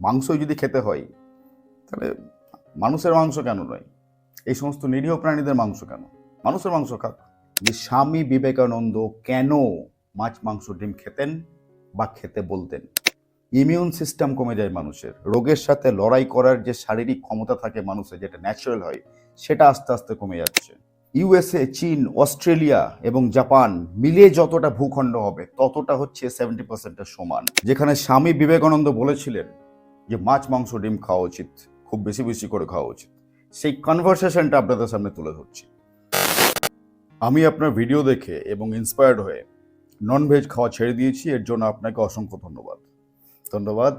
মাংসই যদি খেতে হয়, তাহলে মানুষের মাংস কেন নয়? এই সমস্ত নিরীহ প্রাণীদের মাংস কেন? মানুষের মাংস খাক। যে স্বামী বিবেকানন্দ কেন মাছ, মাংস, ডিম খেতেন বা খেতে বলতেন? ইমিউন সিস্টেম কমে যায় মানুষের। রোগের সাথে লড়াই করার যে শারীরিক ক্ষমতা থাকে মানুষের, যেটা ন্যাচারাল হয়, সেটা আস্তে আস্তে কমে যাচ্ছে। ইউএসএ, চীন, অস্ট্রেলিয়া এবং জাপান মিলে যতটা ভূখণ্ড হবে, ততটা হচ্ছে সেভেন্টি পার্সেন্টের সমান। যেখানে স্বামী বিবেকানন্দ বলেছিলেন যে মাছ, মাংস, ডিম খাওয়া উচিত, খুব বেশি বেশি করে খাওয়া উচিত। সেই কনভারসেশনটা আপনাদের সামনে তুলে ধরছি। আমি আপনার ভিডিও দেখে এবং ইন্সপায়ার্ড হয়ে নন ভেজ খাওয়া ছেড়ে দিয়েছি, এর জন্য আপনাকে অসংখ্য ধন্যবাদ। ধন্যবাদ।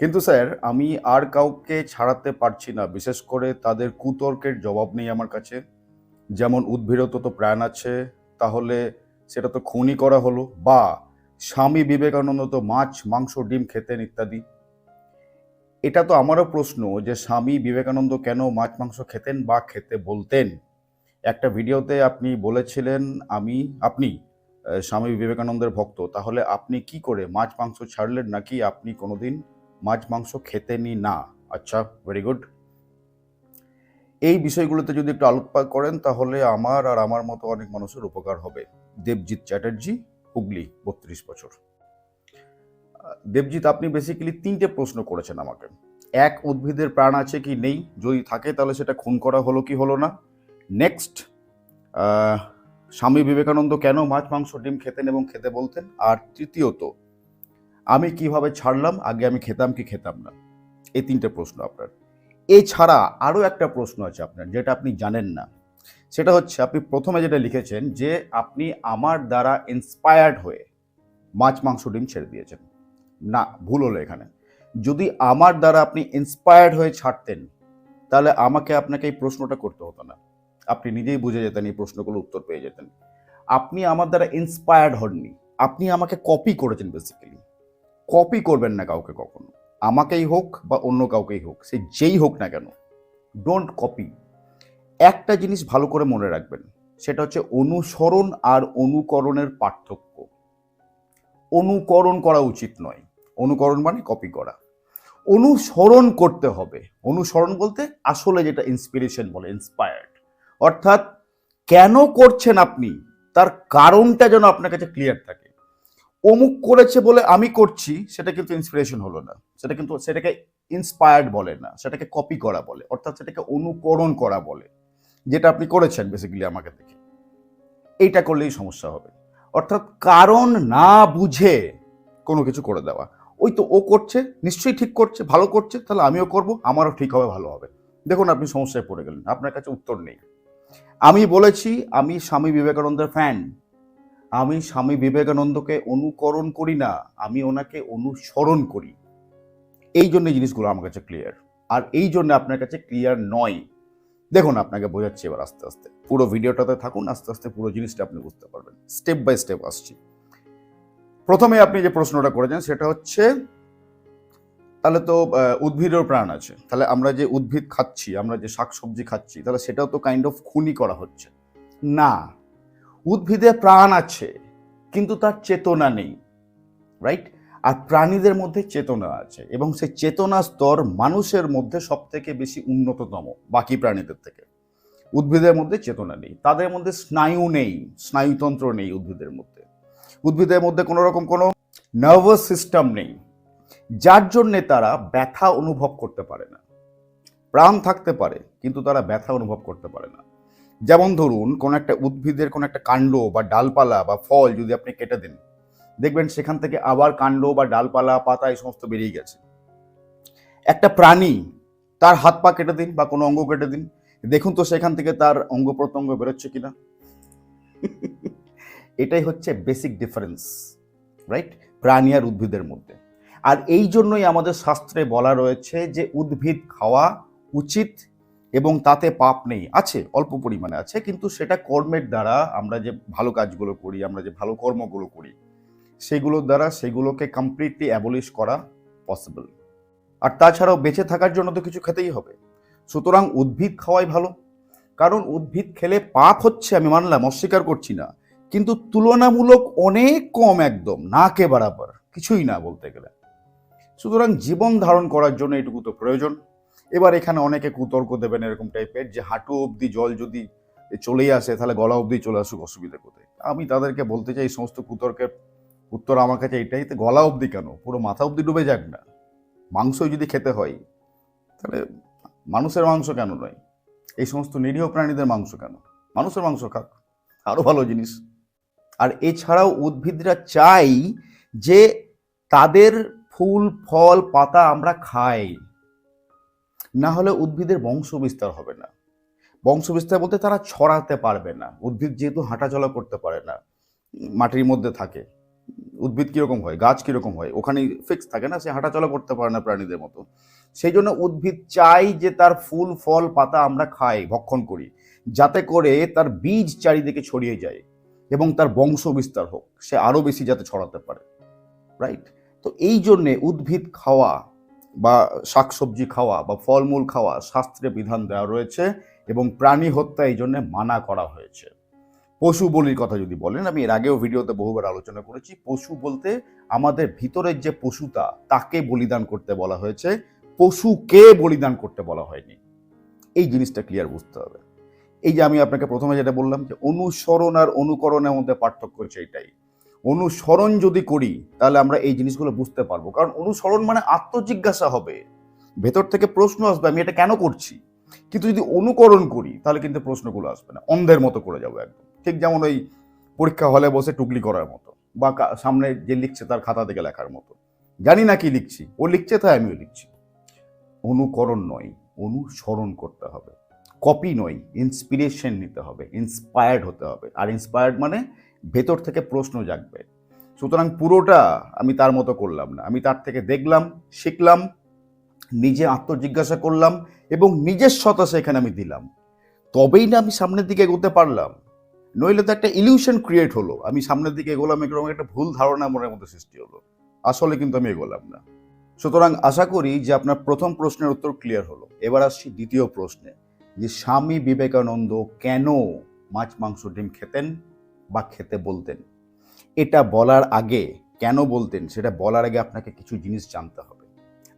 কিন্তু স্যার, আমি আর কাউকে ছাড়াতে পারছি না, বিশেষ করে তাদের কুতর্কের জবাব নেই আমার কাছে। যেমন উদ্ভিদত তো প্রাণ আছে, তাহলে সেটা তো খুনই করা হলো। বা স্বামী বিবেকানন্দ তো মাছ, মাংস, ডিম খেতেন ইত্যাদি। এটা তো আমারও প্রশ্ন যে স্বামী বিবেকানন্দ কেন মাছ, মাংস খেতেন বা খেতে বলতেন? একটা ভিডিওতে আপনি বলেছিলেন, আমি, আপনি স্বামী বিবেকানন্দের ভক্ত। তাহলে আপনি কি করে মাছ, মাংস ছাড়লেন নাকি আপনি কোনোদিন মাছ, মাংস খেতেনই না? আচ্ছা ভেরি গুড এই বিষয়গুলোতে যদি একটু আলোকপাত করেন, তাহলে আমার আর আমার মতো অনেক মানুষের উপকার হবে। দেবজিৎ চ্যাটার্জি, হুগলি, বত্রিশ বছর। দেবজিৎ, আপনি বেসিক্যালি তিনটে প্রশ্ন করেছেন আমাকে। এক, উদ্ভিদের প্রাণ আছে কি নেই? যদি থাকে তাহলে সেটা খুন করা হলো কি হলো না? নেক্সট স্বামী বিবেকানন্দ কেন মাছ, মাংস, ডিম খেতেন এবং খেতে বলতেন? আর তৃতীয়ত, আমি কীভাবে ছাড়লাম? আগে আমি খেতাম কি খেতাম না? এই তিনটে প্রশ্ন আপনার। এছাড়া আরও একটা প্রশ্ন আছে আপনার, যেটা আপনি জানেন না। সেটা হচ্ছে, আপনি প্রথমে যেটা লিখেছেন যে, আপনি আমার দ্বারা ইন্সপায়ার্ড হয়ে মাছ, মাংস, ডিম ছেড়ে দিয়েছেন। না, ভুল হলো এখানে। যদি আমার দ্বারা আপনি ইন্সপায়ার্ড হয়ে ছাড়তেন, তাহলে আমাকে আপনাকে এই প্রশ্নটা করতে হতো না। আপনি নিজেই বুঝে যেতেন, এই প্রশ্নগুলো উত্তর পেয়ে যেতেন। আপনি আমার দ্বারা ইন্সপায়ার্ড হননি। আপনি আমাকে কপি করেছেন বেসিক্যালি কপি করবেন না কাউকে কখনো। আমাকেই হোক বা অন্য কাউকেই হোক, সে যেই হোক না কেন ডোন্ট কপি একটা জিনিস ভালো করে মনে রাখবেন, সেটা হচ্ছে অনুসরণ আর অনুকরণের পার্থক্য। অনুকরণ করা উচিত নয়। অনুকরণ মানে কপি করা। অনুসরণ করতে হবে। অনুসরণ বলতে আসলে যেটা ইন্সপিরেশন বলে ইন্সপায়ার্ড অর্থাৎ কেন করছেন আপনি? তার কারণটা যেন আপনার কাছে ক্লিয়ার থাকে। অমুক করেছে বলে আমি করছি, সেটা কিন্তু ইন্সপিরেশন হলো না। সেটা কিন্তু, সেটাকে ইন্সপায়ার্ড বলে না। সেটাকে কপি করা বলে। অর্থাৎ সেটাকে অনুকরণ করা বলে। যেটা আপনি করেছেন বেসিক্যালি আমাকে দেখে। এইটা করলেই সমস্যা হবে। অর্থাৎ কারণ না বুঝে কোনো কিছু করে দেওয়া। ওই তো ও করছে, নিশ্চয়ই ঠিক করছে, ভালো করছে, তাহলে আমিও করব, আমারও ঠিক হবে, ভালো হবে। দেখুন, আপনি সমস্যায় পড়ে গেলেন, আপনার কাছে উত্তর নেই। আমি বলেছি, আমি স্বামী বিবেকানন্দের ফ্যান আমি স্বামী বিবেকানন্দকে অনুকরণ করি না, আমি ওনাকে অনুসরণ করি। এই জন্য জিনিসগুলো আমার কাছে ক্লিয়ার আর এই জন্য আপনার কাছে ক্লিয়ার নয়। দেখুন, আপনাকে বোঝাচ্ছি এবার আস্তে আস্তে। পুরো ভিডিওটাতে থাকুন, আস্তে আস্তে পুরো জিনিসটা আপনি বুঝতে পারবেন। স্টেপ বাই স্টেপ আসছি। প্রথমে আপনি যে প্রশ্নটা করেছেন সেটা হচ্ছে তাহলে তো আহ, উদ্ভিদেরও প্রাণ আছে। তাহলে আমরা যে উদ্ভিদ খাচ্ছি আমরা যে শাকসবজি খাচ্ছি তাহলে সেটাও তো কাইন্ড অফ খুনি করা হচ্ছে। না উদ্ভিদে প্রাণ আছে কিন্তু তার চেতনা নেই রাইট আর প্রাণীদের মধ্যে চেতনা আছে এবং সেই চেতনা স্তর মানুষের মধ্যে সব থেকে বেশি উন্নততম বাকি প্রাণীদের থেকে। উদ্ভিদের মধ্যে চেতনা নেই তাদের মধ্যে স্নায়ু নেই স্নায়ুতন্ত্র নেই উদ্ভিদের মধ্যে। উদ্ভিদের মধ্যে কোনো রকম কোনো নার্ভাস সিস্টেম নেই। যার জন্যে তারা ব্যথা অনুভব করতে পারে না। প্রাণ থাকতে পারে, কিন্তু তারা ব্যথা অনুভব করতে পারে না। যেমন ধরুন, কোনো একটা উদ্ভিদের কোনো একটা কাণ্ড বা ডালপালা বা ফল যদি আপনি কেটে দেন, দেখবেন সেখান থেকে আবার কাণ্ড বা ডালপালা, পাতা এই সমস্ত বেরিয়ে গেছে। একটা প্রাণী তার হাত পা কেটে দিন বা কোনো অঙ্গ কেটে দিন, দেখুন তো সেখান থেকে তার অঙ্গ প্রত্যঙ্গ বেরোচ্ছে কিনা। এটাই হচ্ছে বেসিক ডিফারেন্স রাইট প্রাণী আর উদ্ভিদের মধ্যে। আর এই জন্যই আমাদের শাস্ত্রে বলা রয়েছে যে উদ্ভিদ খাওয়া উচিত এবং তাতে পাপ নেই। আছে, অল্প পরিমাণে আছে, কিন্তু সেটা কর্মের দ্বারা আমরা যে ভালো কাজগুলো করি, আমরা যে ভালো কর্মগুলো করি, সেগুলোর দ্বারা সেগুলোকে কমপ্লিটলি অ্যাবলিশ করা পসিবল আর তাছাড়াও বেঁচে থাকার জন্য তো কিছু খেতেই হবে। সুতরাং উদ্ভিদ খাওয়াই ভালো। কারণ উদ্ভিদ খেলে পাপ হচ্ছে আমি মানলাম, অস্বীকার করছি না। কিন্তু তুলনামূলক অনেক কম একদম না কে বরাবর, কিছুই না বলতে গেলে। সুতরাং জীবন ধারণ করার জন্য এটুকু তো প্রয়োজন। এবার এখানে অনেকে কুতর্ক দেবেন এরকম টাইপের যে হাঁটু অবধি জল যদি চলেই আসে, তাহলে গলা অবধি চলে আসুক অসুবিধা কোথায়? আমি তাদেরকে বলতে চাই, এই সমস্ত কুতর্কের উত্তর আমার কাছে এটাই তো গলা অবধি কেন? পুরো মাথা অবধি ডুবে যাক না। মাংস যদি খেতে হয়, তাহলে মানুষের মাংস কেন নয়? এই সমস্ত নিরীহ প্রাণীদের মাংস কেন? মানুষের মাংস খাক আরও ভালো জিনিস। আর এছাড়াও উদ্ভিদরা চাই যে তাদের ফুল, ফল, পাতা আমরা খাই। না হলে উদ্ভিদের বংশ বিস্তার হবে না। বংশ বিস্তার বলতে তারা ছড়াতে পারবে না। উদ্ভিদ যেহেতু হাঁটাচলা করতে পারে না, মাটির মধ্যে থাকে। উদ্ভিদ কীরকম হয়? গাছ কীরকম হয়? ওখানে ফিক্স থাকে না, সে হাঁটাচলা করতে পারে না প্রাণীদের মতো। সেই জন্য উদ্ভিদ চাই যে তার ফুল, ফল, পাতা আমরা খাই, ভক্ষণ করি। যাতে করে তার বীজ চারিদিকে ছড়িয়ে যায়। এবং তার বংশ বিস্তার হোক, সে আরও বেশি যাতে ছড়াতে পারে রাইট তো এই জন্যে উদ্ভিদ খাওয়া বা শাকসবজি খাওয়া বা ফলমূল খাওয়া শাস্ত্রে বিধান দেওয়া রয়েছে এবং প্রাণী হত্যা এই জন্যে মানা করা হয়েছে। পশু বলির কথা যদি বলেন, আমি এর আগেও ভিডিওতে বহুবার আলোচনা করেছি, পশু বলতে আমাদের ভিতরের যে পশুটা, তাকে বলিদান করতে বলা হয়েছে পশুকে বলিদান করতে বলা হয়নি? এই জিনিসটা ক্লিয়ার বুঝতে হবে। এই যে আমি আপনাকে প্রথমে যেটা বললাম যে অনুসরণ আর অনুকরণের মধ্যে পার্থক্য হচ্ছে এটাই। অনুসরণ যদি করি, তাহলে আমরা এই জিনিসগুলো বুঝতে পারব। কারণ অনুসরণ মানে আত্মজিজ্ঞাসা হবে। ভেতর থেকে প্রশ্ন আসবে, আমি এটা কেন করছি? কিন্তু যদি অনুকরণ করি, তাহলে কিন্তু প্রশ্নগুলো আসবে না। অন্ধের মতো করে যাব একদম। ঠিক যেমন ওই পরীক্ষা হলে বসে টুকলি করার মতো, বা সামনে যে লিখছে তার খাতা থেকে লেখার মতো। জানি না কি লিখছি, ও লিখছে তাই আমিও লিখছি। অনুকরণ নয়, অনুসরণ করতে হবে। কপি নয় ইন্সপিরেশন নিতে হবে ইন্সপায়ার্ড হতে হবে। আর ইন্সপায়ার্ড মানে ভেতর থেকে প্রশ্ন জাগবে। সুতরাং পুরোটা আমি তার মতো করলাম না। আমি তার থেকে দেখলাম, শিখলাম, নিজে আত্মজিজ্ঞাসা করলাম এবং নিজের সতা সেখানে আমি দিলাম। তবেই না আমি সামনের দিকে এগোতে পারলাম। নইলে তো একটা ইলিউশন ক্রিয়েট হলো। আমি সামনের দিকে এগোলাম, এরকম একটা ভুল ধারণা মনের মধ্যে সৃষ্টি হলো। আসলে কিন্তু আমি এগোলাম না। সুতরাং আশা করি যে আপনার প্রথম প্রশ্নের উত্তর ক্লিয়ার হলো। এবার আসছি দ্বিতীয় প্রশ্নে। যে স্বামী বিবেকানন্দ কেন মাছ, মাংস, ডিম খেতেন বা খেতে বলতেন? এটা বলার আগে কেন বলতেন? সেটা বলার আগে আপনাকে কিছু জিনিস জানতে হবে।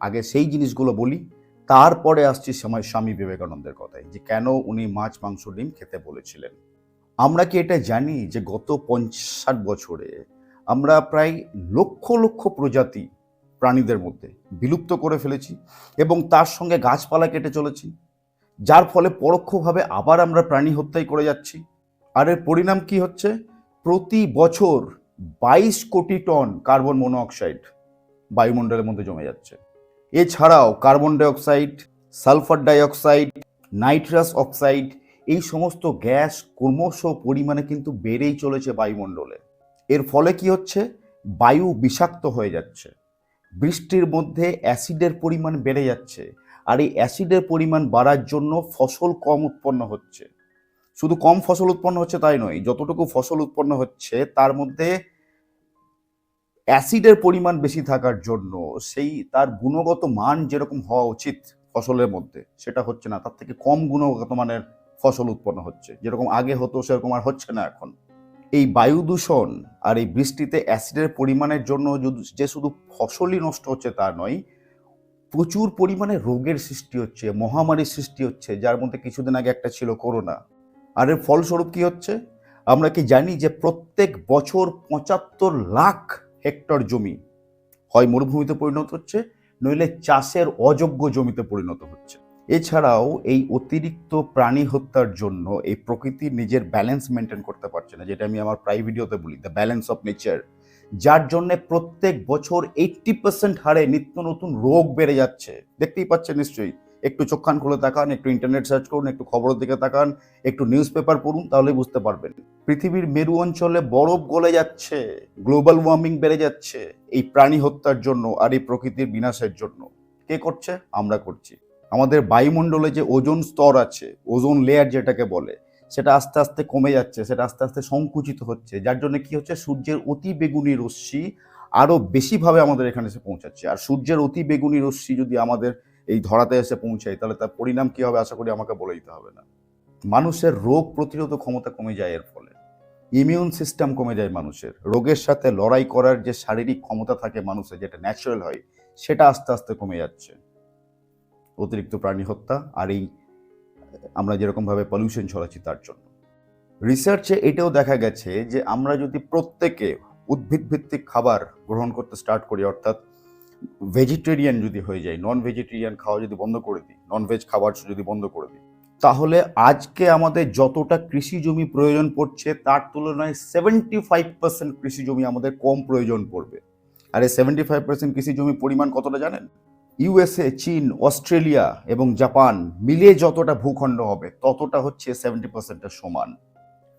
আগে সেই জিনিসগুলো বলি, তারপরে আসছি সময় স্বামী বিবেকানন্দের কথায় যে কেন উনি মাছ, মাংস, ডিম খেতে বলেছিলেন। আমরা কি এটা জানি যে গত পঞ্চাশ বছরে আমরা প্রায় লক্ষ লক্ষ প্রজাতি প্রাণীদের মধ্যে বিলুপ্ত করে ফেলেছি এবং তার সঙ্গে গাছপালা কেটে চলেছি? যার ফলে পরোক্ষভাবে আবার আমরা প্রাণী হত্যাই করে যাচ্ছি। আর এর পরিণাম কি হচ্ছে? প্রতি বছর বাইশ কোটি টন কার্বন মনোঅক্সাইড বায়ুমণ্ডলের মধ্যে জমে যাচ্ছে। এছাড়াও carbon dioxide, sulphur dioxide, nitrous oxide, এই সমস্ত গ্যাস ক্রমশ পরিমাণে কিন্তু বেড়েই চলেছে বায়ুমণ্ডলে। এর ফলে কি হচ্ছে? বায়ু বিষাক্ত হয়ে যাচ্ছে। বৃষ্টির মধ্যে অ্যাসিডের পরিমাণ বেড়ে যাচ্ছে। আর এই অ্যাসিডের পরিমাণ বাড়ার জন্য ফসল কম উৎপন্ন হচ্ছে। শুধু কম ফসল উৎপন্ন হচ্ছে তাই নয়, যতটুকু ফসল উৎপন্ন হচ্ছে তার মধ্যে অ্যাসিডের পরিমাণ বেশি থাকার জন্য সেই তার গুণগত মান যেরকম হওয়া উচিত ফসলের মধ্যে, সেটা হচ্ছে না, তার থেকে কম গুণগত মানের ফসল উৎপন্ন হচ্ছে। যেরকম আগে হতো, সেরকম আর হচ্ছে না এখন। এই বায়ু দূষণ আর এই বৃষ্টিতে অ্যাসিডের পরিমাণের জন্য যে শুধু ফসলই নষ্ট হচ্ছে তা নয় প্রচুর পরিমাণে রোগের সৃষ্টি হচ্ছে, মহামারীর সৃষ্টি হচ্ছে, যার মধ্যে কিছুদিন আগে একটা ছিল করোনা। আর এর ফলস্বরূপ কি হচ্ছে? আমরা কি জানি যে প্রত্যেক বছর পঁচাত্তর লাখ হেক্টর জমি হয় মরুভূমিতে পরিণত হচ্ছে, নইলে চাষের অযোগ্য জমিতে পরিণত হচ্ছে। এছাড়াও এই অতিরিক্ত প্রাণী হত্যার জন্য এই প্রকৃতি নিজের ব্যালেন্স মেনটেন করতে পারছে না, যেটা আমি আমার প্রায় ভিডিওতে বলি দ্য ব্যালেন্স অফ নেচার যার জন্য প্রত্যেক বছর এইট্টি পার্সেন্ট হারে নিত্য নতুন রোগ বেড়ে যাচ্ছে। দেখতেই পাচ্ছেন নিশ্চয়ই। একটু চোখ কান খুলে তাকান, একটু ইন্টারনেট সার্চ করুন, একটু খবরের দিকে তাকান, একটু নিউজ পেপার পড়ুন তাহলে বুঝতে পারবেন। পৃথিবীর মেরু অঞ্চলে বরফ গলে যাচ্ছে গ্লোবাল ওয়ার্মিং বেড়ে যাচ্ছে, এই প্রাণী হত্যার জন্য আর এই প্রকৃতির বিনাশের জন্য। কে করছে? আমরা করছি। আমাদের বায়ুমণ্ডলে যে ওজোন স্তর আছে, ওজোন লেয়ার যেটাকে বলে সেটা আস্তে আস্তে কমে যাচ্ছে, সেটা আস্তে আস্তে সংকুচিত হচ্ছে। যার জন্য কি হচ্ছে? সূর্যের অতি বেগুনি রশ্মি আরও বেশিভাবে আমাদের এখানে এসে পৌঁছাচ্ছে। আর সূর্যের অতি বেগুনি রশ্মি যদি আমাদের এই ধরাতে এসে পৌঁছায়, তাহলে তার পরিণাম কী হবে? আশা করি আমাকে বলে দিতে হবে না। মানুষের রোগ প্রতিরোধ ক্ষমতা কমে যায় এর ফলে। ইমিউন সিস্টেম কমে যায় মানুষের। রোগের সাথে লড়াই করার যে শারীরিক ক্ষমতা থাকে মানুষের, যেটা ন্যাচারাল হয়, সেটা আস্তে আস্তে কমে যাচ্ছে। অতিরিক্ত প্রাণী হত্যা আর এই আমরা যেরকমভাবে পলিউশন ছড়াচ্ছি তার জন্য। রিসার্চে এটাও দেখা গেছে যে আমরা যদি প্রত্যেকে উদ্ভিদ ভিত্তিক খাবার গ্রহণ করতে স্টার্ট করি, অর্থাৎ ভেজিটেরিয়ান যদি হয়ে যায় নন ভেজিটেরিয়ান খাওয়া যদি বন্ধ করে দিই নন ভেজ খাবার যদি বন্ধ করে দিই, তাহলে আজকে আমাদের যতটা কৃষি জমি প্রয়োজন পড়ছে, তার তুলনায় সেভেন্টি ফাইভ পার্সেন্ট কৃষি জমি আমাদের কম প্রয়োজন পড়বে। আর এই সেভেন্টি ফাইভ পার্সেন্ট কৃষি জমি পরিমাণ কতটা জানেন? ইউএসএ চীন অস্ট্রেলিয়া এবং জাপান মিলে যতটা ভূখণ্ড হবে, ততটা হচ্ছে সেভেন্টি পার্সেন্টের সমান।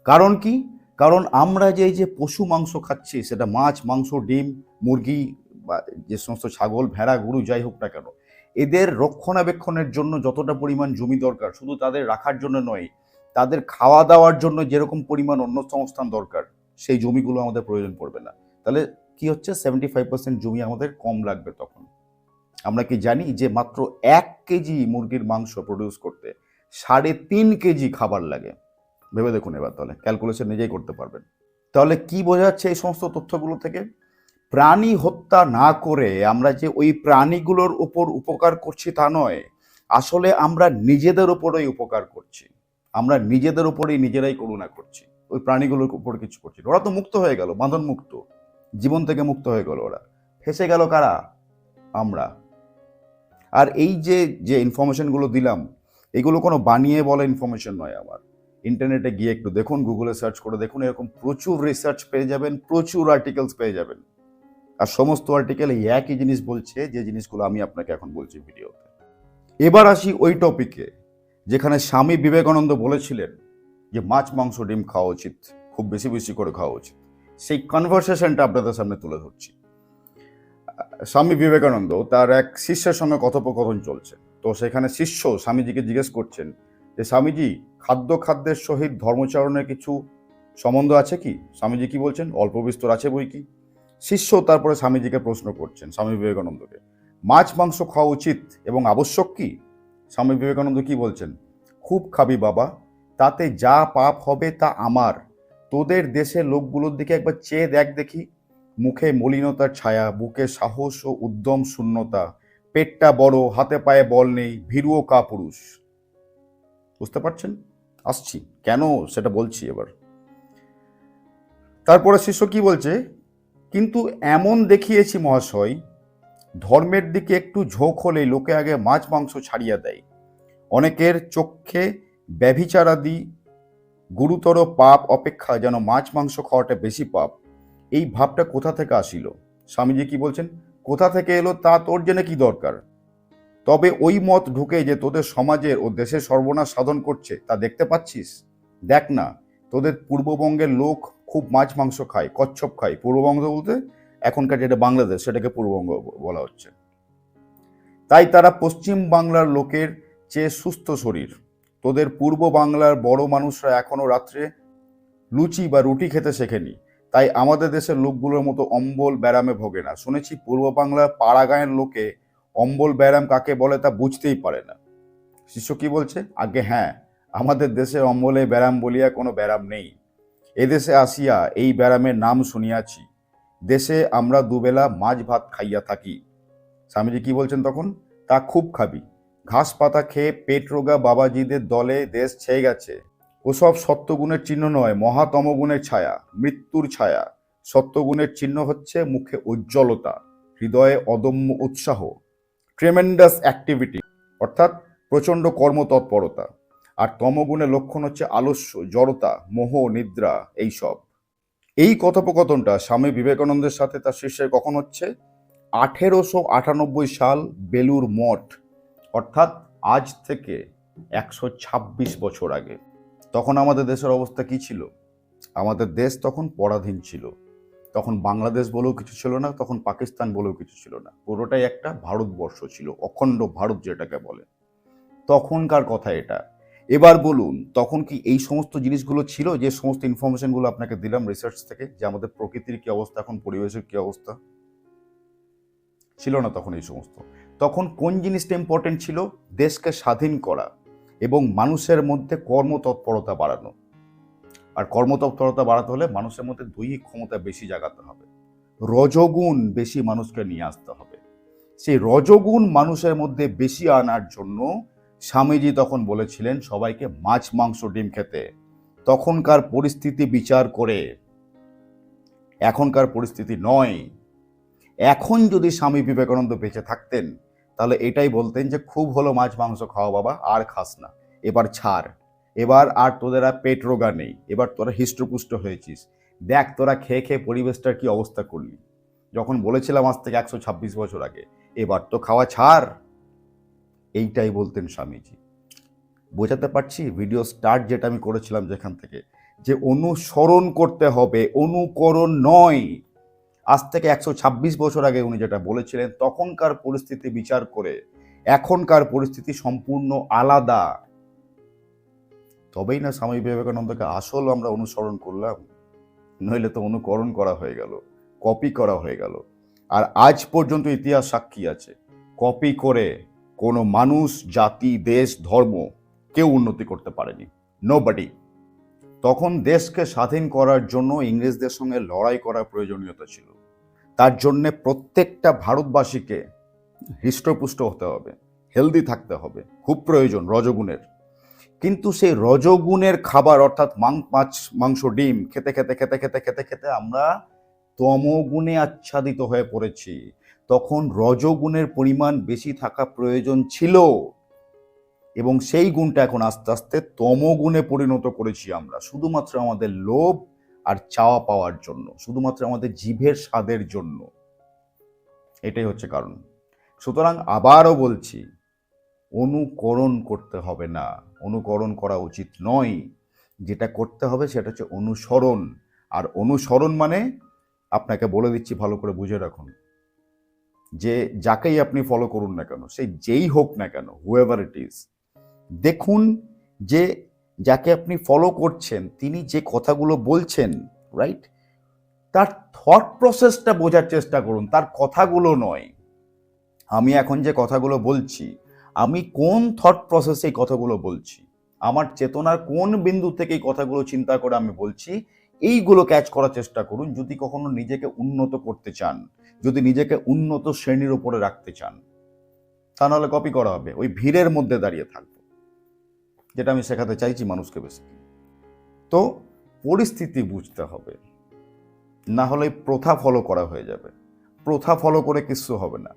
কারণ কি? কারণ আমরা যে যে পশু মাংস খাচ্ছি, সেটা মাছ, মাংস, ডিম, মুরগি বা যে সমস্ত ছাগল, ভেড়া, গরু যাই হোক না কেন, এদের রক্ষণাবেক্ষণের জন্য যতটা পরিমাণ জমি দরকার, শুধু তাদের রাখার জন্য নয়, তাদের খাওয়া দাওয়ার জন্য যেরকম পরিমাণ অন্য সংস্থান দরকার, সেই জমিগুলো আমাদের প্রয়োজন পড়বে না। তাহলে কি হচ্ছে? সেভেন্টি ফাইভ পার্সেন্ট জমি আমাদের কম লাগবে তখন। আমরা কি জানি যে মাত্র এক কেজি মুরগির মাংস প্রডিউস করতে সাড়ে তিন কেজি খাবার লাগে? ভেবে দেখুন এবার তাহলে ক্যালকুলেশন নিজেই করতে পারবেন। তাহলে কি বোঝাচ্ছে এই সমস্ত তথ্যগুলো থেকে? প্রাণী হত্যা না করে আমরা যে ওই প্রাণীগুলোর উপর উপকার করছি তা নয়, আসলে আমরা নিজেদের উপরেই উপকার করছি। আমরা নিজেদের উপরেই নিজেরাই করুণা করছি। ওই প্রাণীগুলোর উপর কিছু করছি ওরা তো মুক্ত হয়ে গেল, বাঁধন মুক্ত। জীবন থেকে মুক্ত হয়ে গেল ওরা। ফেসে গেল কারা? আমরা। আর এই যে যে ইনফরমেশনগুলো দিলাম, এগুলো কোনো বানিয়ে বলা ইনফরমেশন নয় আমার ইন্টারনেটে গিয়ে একটু দেখুন গুগলে সার্চ করে দেখুন, এরকম প্রচুর রিসার্চ পেয়ে যাবেন, প্রচুর আর্টিকেলস পেয়ে যাবেন। আর সমস্ত আর্টিকেল এই একই জিনিস বলছে, যে জিনিসগুলো আমি আপনাকে এখন বলছি ভিডিওতে। এবার আসি ওই টপিকে যেখানে স্বামী বিবেকানন্দ বলেছিলেন যে, মাছ, মাংস, ডিম খাওয়া উচিত, খুব বেশি বেশি করে খাওয়া উচিত। সেই কনভারসেশনটা আপনাদের সামনে তুলে ধরছি। স্বামী বিবেকানন্দ তার এক শিষ্যের সঙ্গে কথোপকথন চলছে। তো সেখানে শিষ্য স্বামীজিকে জিজ্ঞেস করছেন যে, স্বামীজি, খাদ্য খাদ্যের সহিত ধর্মচারণের কিছু সম্বন্ধ আছে কি? স্বামীজি কি বলছেন? অল্প বিস্তর আছে বই কি? শিষ্য তারপরে স্বামীজিকে প্রশ্ন করছেন স্বামী বিবেকানন্দকে, মাছ, মাংস খাওয়া উচিত এবং আবশ্যক কি? স্বামী বিবেকানন্দ কি বলছেন? খুব খাবি বাবা, তাতে যা পাপ হবে তা আমার। তোদের দেশের লোকগুলোর দিকে একবার চেয়ে দেখ দেখি। মুখে মলিনতার ছায়া, বুকে সাহস ও উদ্যম শূন্যতা, পেটটা বড়, হাতে পায়ে বল নেই ভীরুও কা পুরুষ বুঝতে পারছেন? আসছি। কেন সেটা বলছি এবার। তারপরে শিষ্য কি বলছে? কিন্তু এমন দেখিয়েছি মহাশয়, ধর্মের দিকে একটু ঝোঁক হলে লোকে আগে মাছ, মাংস ছাড়িয়া দেয়। অনেকের চক্ষে ব্যভিচারাদি, গুরুতর পাপ অপেক্ষা যেন মাছ, মাংস খাওয়াটা বেশি পাপ। এই ভাবটা কোথা থেকে আসিল? স্বামীজি কি বলছেন? কোথা থেকে এলো তা তোর জেনে কি দরকার? তবে ওই মত ঢুকে যে তোদের সমাজের ও দেশের সর্বনাশ সাধন করছে, তা দেখতে পাচ্ছিস? দেখ না, তোদের পূর্ববঙ্গের লোক খুব মাছ মাংস খায়, কচ্ছপ খায়। পূর্ববঙ্গ বলতে এখনকার যেটা বাংলাদেশ, সেটাকে পূর্ববঙ্গ বলা হচ্ছে। তাই তারা পশ্চিম বাংলার লোকের চেয়ে সুস্থ শরীর। তোদের পূর্ব বাংলার বড় মানুষরা এখনও রাত্রে লুচি বা রুটি খেতে শেখেনি। তাই আমাদের দেশের লোকগুলোর মতো অম্বল ব্যারামে ভোগে না। শুনেছি পূর্ব বাংলার পাড়া গাঁয়ের লোকে অম্বল ব্যারাম কাকে বলে তা বুঝতেই পারে না। শিষ্য কি বলছে? আগে হ্যাঁ আমাদের দেশে অম্বলে ব্যারাম বলিয়া কোনো ব্যারাম নেই। এদেশে আসিয়া এই ব্যারামের নাম শুনিয়াছি। দেশে আমরা দুবেলা মাছ ভাত খাইয়া থাকি। স্বামীজি কি বলছেন তখন? তা খুব খাবি। ঘাস পাতা খেয়ে পেট রোগা বাবাজিদের দলে দেশ ছেয়ে গেছে। ওসব সত্যগুণের চিহ্ন নয়, মহাতমগুণের ছায়া, মৃত্যুর ছায়া। সত্যগুণের চিহ্ন হচ্ছে মুখে উজ্জ্বলতা, হৃদয়ে অদম্য উৎসাহ ট্রেমেন্ডাস অ্যাক্টিভিটি অর্থাৎ প্রচণ্ড কর্মতৎপরতা। আর তমগুণের লক্ষণ হচ্ছে আলস্য, জড়তা, মোহ, নিদ্রা, এইসব। এই কথোপকথনটা স্বামী বিবেকানন্দের সাথে তার শিষ্যের কখন হচ্ছে? আঠেরোশো আটানব্বই সাল বেলুর মঠ, অর্থাৎ আজ থেকে একশো ছাব্বিশ বছর আগে। তখন আমাদের দেশের অবস্থা কি ছিল? আমাদের দেশ তখন পরাধীন ছিল। তখন বাংলাদেশ বলেও কিছু ছিল না, তখন পাকিস্তান বলেও কিছু ছিল না। পুরোটাই একটা ভারতবর্ষ ছিল, অখণ্ড ভারত যেটাকে বলে। তখনকার কথা এটা। এবার বলুন, তখন কি এই সমস্ত জিনিসগুলো ছিল যে সমস্ত ইনফরমেশনগুলো আপনাকে দিলাম রিসার্চ থেকে, যে আমাদের প্রকৃতির কি অবস্থা, এখন পরিবেশের কি অবস্থা? ছিল না তখন এই সমস্ত। তখন কোন জিনিসটা ইম্পর্টেন্ট ছিল? দেশকে স্বাধীন করা। এবং মানুষের মধ্যে কর্মতৎপরতা বাড়ানো। আর কর্মতৎপরতা বাড়াতে হলে মানুষের মধ্যে দৈহিক ক্ষমতা বেশি জাগাতে হবে। রজগুণ বেশি মানুষকে নিয়ে আসতে হবে। সেই রজগুণ মানুষের মধ্যে বেশি আনার জন্য স্বামীজি তখন বলেছিলেন, সবাইকে মাছ, মাংস, ডিম খেতে। তখনকার পরিস্থিতি বিচার করে, এখনকার পরিস্থিতি নয়। এখন যদি স্বামী বিবেকানন্দ বেঁচে থাকতেন তাহলে এটাই বলতেন যে খুব হলো মাছ মাংস খাওয়া বাবা, আর খাস না। এবার ছাড়। এবার আর তোদের আর পেট রোগা নেই। এবার তোরা হৃষ্টপুষ্ট হয়েছিস। দেখ তোরা খেয়ে খেয়ে পরিবেশটার কি অবস্থা করলি। যখন বলেছিলাম আজ থেকে একশো ছাব্বিশ বছর আগে, এবার তো খাওয়া ছাড়। এইটাই বলতেন স্বামীজি। বোঝাতে পারছি ভিডিও স্টার্ট যেটা আমি করেছিলাম যেখান থেকে, যে অনুসরণ করতে হবে, অনুকরণ নয়। আজ থেকে একশো ছাব্বিশ বছর আগে উনি যেটা বলেছিলেন, তখনকার পরিস্থিতি বিচার করে এখনকার পরিস্থিতি সম্পূর্ণ আলাদা। তবেই না স্বামী বিবেকানন্দকে আসল আমরা অনুসরণ করলাম, নইলে তো অনুকরণ করা হয়ে গেল, কপি করা হয়ে গেল। আর আজ পর্যন্ত ইতিহাস সাক্ষী আছে, কপি করে কোনো মানুষ, জাতি, দেশ, ধর্ম কেউ উন্নতি করতে পারেনি। নোবডি তখন দেশকে স্বাধীন করার জন্য ইংরেজদের সঙ্গে লড়াই করার প্রয়োজনীয়তা ছিল। তার জন্যে প্রত্যেকটা ভারতবাসীকে হৃষ্টপুষ্ট হতে হবে, হেলদি থাকতে হবে, খুব প্রয়োজন রজগুণের। কিন্তু সেই রজগুণের খাবার অর্থাৎ মাছ, মাংস, ডিম খেতে খেতে খেতে খেতে খেতে খেতে আমরা তমগুণে আচ্ছাদিত হয়ে পড়েছি। তখন রজগুণের পরিমাণ বেশি থাকা প্রয়োজন ছিল এবং সেই গুণটা এখন আস্তে আস্তে তমগুণে পরিণত করেছি আমরা। শুধুমাত্র আমাদের লোভ আর চাওয়া পাওয়ার জন্য, শুধুমাত্র আমাদের জিভের স্বাদের জন্য। এটাই হচ্ছে কারণ। সুতরাং আবারও বলছি, অনুকরণ করতে হবে না। অনুকরণ করা উচিত নয়। যেটা করতে হবে সেটা হচ্ছে অনুসরণ। আর অনুসরণ মানে আপনাকে বলে দিচ্ছি, ভালো করে বুঝে রাখুন। যে যাকেই আপনি ফলো করুন না কেন সেই যেই হোক না কেন হুয়েভার ইট ইজ দেখুন যে যাকে আপনি ফলো করছেন, তিনি যে কথাগুলো বলছেন রাইট তার থট প্রসেসটা বোঝার চেষ্টা করুন, তার কথাগুলো নয়। আমি এখন যে কথাগুলো বলছি, আমি কোন থট প্রসেসে এই কথাগুলো বলছি? আমার চেতনার কোন বিন্দু থেকে এই কথাগুলো চিন্তা করে আমি বলছি? এইগুলো ক্যাচ করার চেষ্টা করুন, যদি কখনো নিজেকে উন্নত করতে চান, যদি নিজেকে উন্নত শ্রেণির উপরে রাখতে চান। তা নাহলে কপি করা হবে, ওই ভিড়ের মধ্যে দাঁড়িয়ে থাকব। যেটা আমি শেখাতে চাইছি মানুষকে বেশি। তো পরিস্থিতি বুঝতে হবে। না হলে প্রথা ফলো করা হয়ে যাবে। প্রথা ফলো করে কিছু হবে না।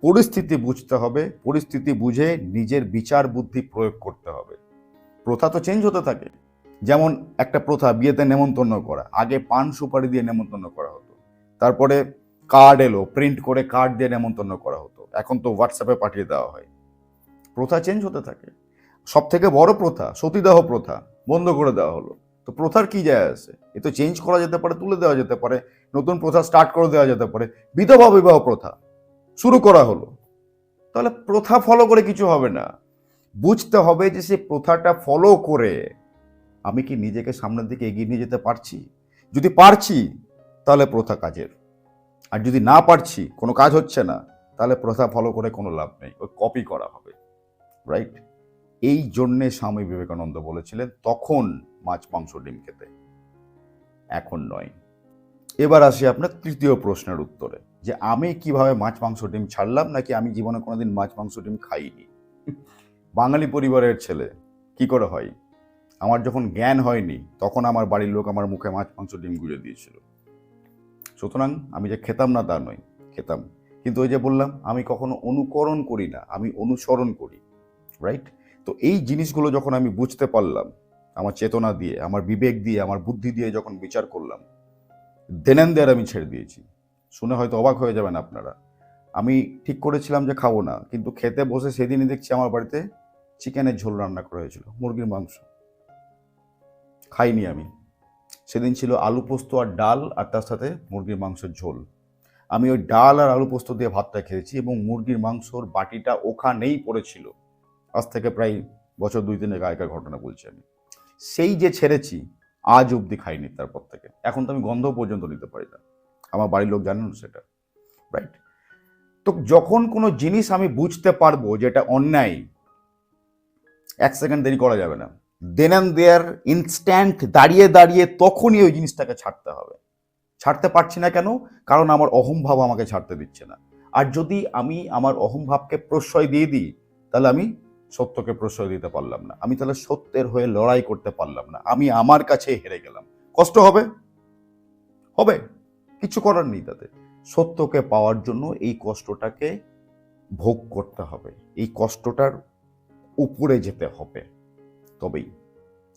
পরিস্থিতি বুঝতে হবে। পরিস্থিতি বুঝে নিজের বিচার বুদ্ধি প্রয়োগ করতে হবে। প্রথা তো চেঞ্জ হতে থাকে। যেমন একটা প্রথা বিয়েতে নেমন্তন্ন করা। আগে পান সুপারি দিয়ে নেমন্তন্ন করা হতো। তারপরে কার্ড এলো প্রিন্ট করে কার্ড দিয়ে নেমন্তন্ন করা হতো। এখন তো হোয়াটসঅ্যাপে পাঠিয়ে দেওয়া হয়। প্রথা চেঞ্জ হতে থাকে। সব থেকে বড় প্রথা, সতীদাহ প্রথা, বন্ধ করে দেওয়া হলো। তো প্রথার কি যায় আছে? এ তো চেঞ্জ করা যেতে পারে, তুলে দেওয়া যেতে পারে, নতুন প্রথা স্টার্ট করে দেওয়া যেতে পারে। বিধবা বিবাহ প্রথা শুরু করা হলো। তাহলে প্রথা ফলো করে কিছু হবে না। বুঝতে হবে যে সেই প্রথাটা ফলো করে আমি কি নিজেকে সামনের দিকে এগিয়ে নিয়ে যেতে পারছি? যদি পারছি, তাহলে প্রথা কাজের। আর যদি না পারছি, কোনো কাজ হচ্ছে না, তাহলে প্রথা ফলো করে কোনো লাভ নেই। ওই কপি করা হবে। রাইট এই জন্যে স্বামী বিবেকানন্দ বলেছিলেন, তখন মাছ, মাংস, ডিম খেতে। এখন নয়। এবার আসি আপনার তৃতীয় প্রশ্নের উত্তরে, যে আমি কীভাবে মাছ, মাংস, ডিম ছাড়লাম, নাকি আমি জীবনে কোনোদিন মাছ, মাংস, ডিম খাইনি? বাঙালি পরিবারের ছেলে, কি করে হয়? আমার যখন জ্ঞান হয়নি, তখন আমার বাড়ির লোক আমার মুখে মাছ, মাংস, ডিম গুঁজে দিয়েছিল। সুতরাং আমি যে খেতাম না তা নয়, খেতাম। কিন্তু ওই যে বললাম, আমি কখনো অনুকরণ করি না, আমি অনুসরণ করি রাইট তো এই জিনিসগুলো যখন আমি বুঝতে পারলাম, আমার চেতনা দিয়ে, আমার বিবেক দিয়ে, আমার বুদ্ধি দিয়ে যখন বিচার করলাম দেনেন দেয়ার আমি ছেড়ে দিয়েছি। শুনে হয়তো অবাক হয়ে যাবেন আপনারা। আমি ঠিক করেছিলাম যে খাব না, কিন্তু খেতে বসে সেদিনই দেখছি আমার বাড়িতে চিকেনের ঝোল রান্না করা হয়েছিল, মুরগির মাংস। খাইনি আমি। সেদিন ছিল আলু পোস্ত আর ডাল, আর তার সাথে মুরগির মাংসের ঝোল। আমি ওই ডাল আর আলু পোস্ত দিয়ে ভাতটা খেয়েছি এবং মুরগির মাংসর বাটিটা ওখানেই পড়েছিল। আজ থেকে প্রায় বছর দুই তিনের আগেকার ঘটনা বলছি আমি। সেই যে ছেড়েছি, আজ অবধি খাইনি তারপর থেকে। এখন তো আমি গন্ধ পর্যন্ত নিতে পারি না। আমার বাড়ির লোক জানেন সেটা রাইট তো যখন কোনো জিনিস আমি বুঝতে পারব যেটা অন্যায়, এক সেকেন্ড দেরি করা যাবে না। দেন অ্যান্ড দেয়ার ইনস্ট্যান্ট দাঁড়িয়ে দাঁড়িয়ে তখনই ওই জিনিসটাকে ছাড়তে হবে। ছাড়তে পারছি না কেন? কারণ আমার অহংভাব আমাকে ছাড়তে দিচ্ছে না। আর যদি আমি আমার অহংভাবকে প্রশ্রয় দিয়ে দিই, তাহলে আমি সত্যকে প্রশ্রয় দিতে পারলাম না। আমি তাহলে সত্যের হয়ে লড়াই করতে পারলাম না। আমি আমার কাছে হেরে গেলাম। কষ্ট হবে? হবে। কিছু করার নেই তাতে। সত্যকে পাওয়ার জন্য এই কষ্টটাকে ভোগ করতে হবে। এই কষ্টটার উপরে যেতে হবে। তবেই।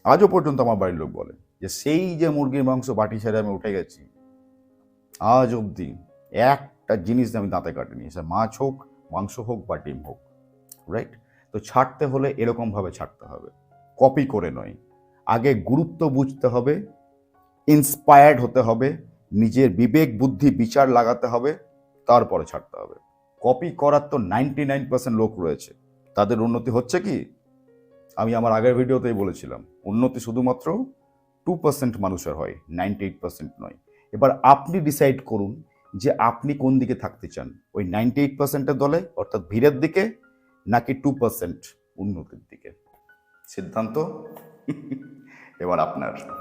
আজও পর্যন্ত আমার বাড়ির লোক বলে যে, সেই যে মুরগির মাংস বাটি ছেড়ে আমি উঠে গেছি, আজ অবধি একটা জিনিস আমি দাঁতে কাটিনি। সে মাছ হোক, মাংস হোক বা ডিম হোক। রাইট তো ছাড়তে হলে এরকমভাবে ছাড়তে হবে। কপি করে নয়। আগে গুরুত্ব বুঝতে হবে ইন্সপায়ার্ড হতে হবে, নিজের বিবেক, বুদ্ধি, বিচার লাগাতে হবে, তারপরে ছাড়তে হবে। কপি করার তো নাইনটি নাইন পার্সেন্ট লোক রয়েছে। তাদের উন্নতি হচ্ছে কি? আমি আমার আগের ভিডিওতেই বলেছিলাম, উন্নতি শুধুমাত্র টু পার্সেন্ট মানুষের হয় নাইনটি এইট পার্সেন্ট নয়। এবার আপনি ডিসাইড করুন যে আপনি কোন দিকে থাকতে চান। ওই নাইনটি এইট পার্সেন্টের দলে, অর্থাৎ ভিড়ের দিকে নাকি টু পার্সেন্ট উন্নতির দিকে? সিদ্ধান্ত? এবার আপনার।